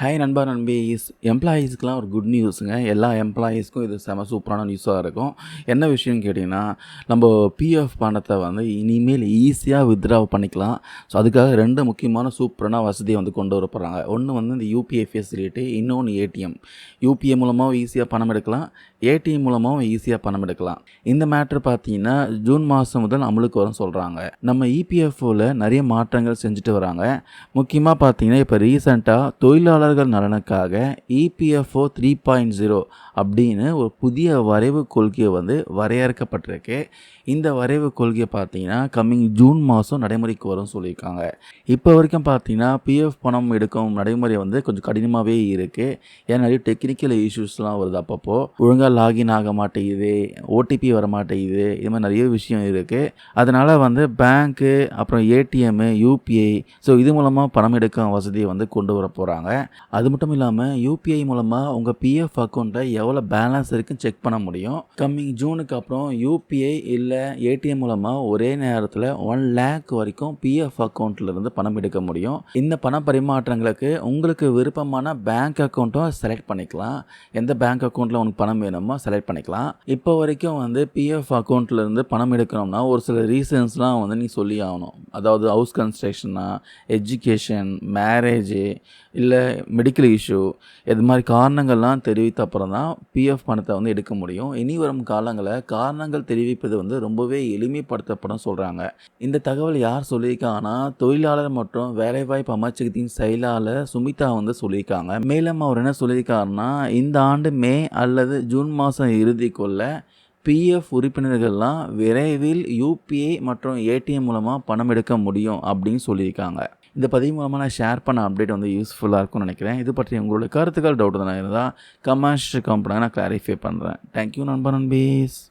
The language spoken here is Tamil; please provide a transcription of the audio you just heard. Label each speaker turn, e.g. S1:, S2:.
S1: ஹாய் நண்பா நண்பீஸ் எம்ப்ளாயீஸ்க்குலாம் ஒரு குட் நியூஸுங்க எல்லா எம்ப்ளாயீஸ்க்கும் இது செம சூப்பரான நியூஸாக இருக்கும். என்ன விஷயம்னு கேட்டிங்கன்னா நம்ம பிஎஃப் பணத்தை வந்து இனிமேல் ஈஸியாக வித்ட்ரா பண்ணிக்கலாம். ஸோ அதுக்காக ரெண்டு முக்கியமான சூப்பரான வசதியை வந்து கொண்டு வர போகிறாங்க ஒன்று வந்து இந்த யூபிஐ ஃபெசிலிட்டி இன்னொன்று ஏடிஎம் யூபிஐ மூலமாகவும் ஈஸியாக பணம் எடுக்கலாம். ஏடிஎம் மூலமாகவும் ஈஸியாக பணம் எடுக்கலாம். இந்த மேட்ரு பார்த்தீங்கன்னா ஜூன் மாதம் முதல் அமலுக்கு வரும் சொல்கிறாங்க நம்ம இபிஎஃப்ஓவில் நிறைய மாற்றங்கள் செஞ்சுட்டு வராங்க. முக்கியமாக பார்த்தீங்கன்னா இப்போ ரீசெண்டாக தொழிலாளர்கள் நலனுக்காக இபிஎஃப்ஓ த்ரீ பாயிண்ட் ஜீரோ அப்படின்னு ஒரு புதிய வரைவு கொள்கையை வந்து வரையறுக்கப்பட்டிருக்கு. இந்த வரைவு கொள்கையை பார்த்தீங்கன்னா கம்மிங் ஜூன் மாதம் நடைமுறைக்கு வரும் சொல்லியிருக்காங்க. இப்போ வரைக்கும் பார்த்தீங்கன்னா பிஎஃப் பணம் எடுக்கும் நடைமுறை வந்து கொஞ்சம் கடினமாகவே இருக்குது ஏன்னா நிறைய டெக்னிக்கல் இஷ்யூஸ்லாம் வருது அப்பப்போ. ஒழுங்காக லாகின் ஆக மாட்டேங்குது ஓடிபி வர மாட்டேங்குது இது மாதிரி நிறைய விஷயம் இருக்குது அதனால் வந்து பேங்க்கு அப்புறம் ஏடிஎம்மு யூபிஐ ஸோ இது மூலமாக பணம் எடுக்கும் வசதியை வந்து கொண்டு வர போகிறாங்க அது மட்டும் இல்லாமல் யூபிஐ மூலமாக உங்கள் பிஎஃப் அக்கௌண்ட்டை எவ்வளோ பேலன்ஸ் இருக்குன்னு செக் பண்ண முடியும். கம்மிங் ஜூனுக்கு அப்புறம் யூபிஐ இல்லை ஏடிஎம் மூலமாக ஒரே நேரத்தில் ஒன் லேக் வரைக்கும் பிஎஃப் அக்கௌண்ட்லேருந்து பணம் எடுக்க முடியும். இந்த பண பரிமாற்றங்களுக்கு உங்களுக்கு விருப்பமான பேங்க் அக்கௌண்ட்டும் செலக்ட் பண்ணிக்கலாம். எந்த பேங்க் அக்கௌண்ட்டில் உனக்கு பணம் வேணுமோ செலக்ட் பண்ணிக்கலாம். இப்போ வரைக்கும் வந்து பிஎஃப் அக்கௌண்ட்லேருந்து பணம் எடுக்கணும்னா ஒரு சில ரீசன்ஸ்லாம் வந்து நீ சொல்லி ஆகணும். அதாவது ஹவுஸ் கன்ஸ்ட்ரக்ஷனா எஜுகேஷன் மேரேஜு இல்லை மெடிக்கல் இஷ்யூ இது மாதிரி காரணங்கள்லாம் தெரிவித்த அப்புறம் தான் பிஎஃப் பணத்தை வந்து எடுக்க முடியும். இனி வரும் காலங்களில் காரணங்கள் தெரிவிப்பது வந்து ரொம்பவே எளிமைப்படுத்தப்படும் சொல்கிறாங்க இந்த தகவல் யார் சொல்லியிருக்காங்கன்னா தொழிலாளர் மற்றும் வேலைவாய்ப்பு அமைச்சகத்தின் செயலாளர் சுமிதா வந்து சொல்லியிருக்காங்க. மேலும் அவர் என்ன சொல்லியிருக்காருன்னா இந்த ஆண்டு மே அல்லது ஜூன் மாதம் இறுதிக்குள்ள பிஎஃப் உறுப்பினர்கள்லாம் விரைவில் யூபிஐ மற்றும் ஏடிஎம் மூலமாக பணம் எடுக்க முடியும் அப்படின்னு சொல்லியிருக்காங்க. இந்த பதிவு மூலமாக நான் ஷேர் பண்ண அப்டேட் வந்து யூஸ்ஃபுல்லாக இருக்கும்னு நினைக்கிறேன். இது பற்றி உங்களோட கருத்துக்கள் டவுட் தானே இருந்தால் கமர்ஷியல் கம்பெனியாக நான் கிளாரிஃபை பண்ணுறேன் தேங்க்யூ நண்பர் நண்பீஸ்.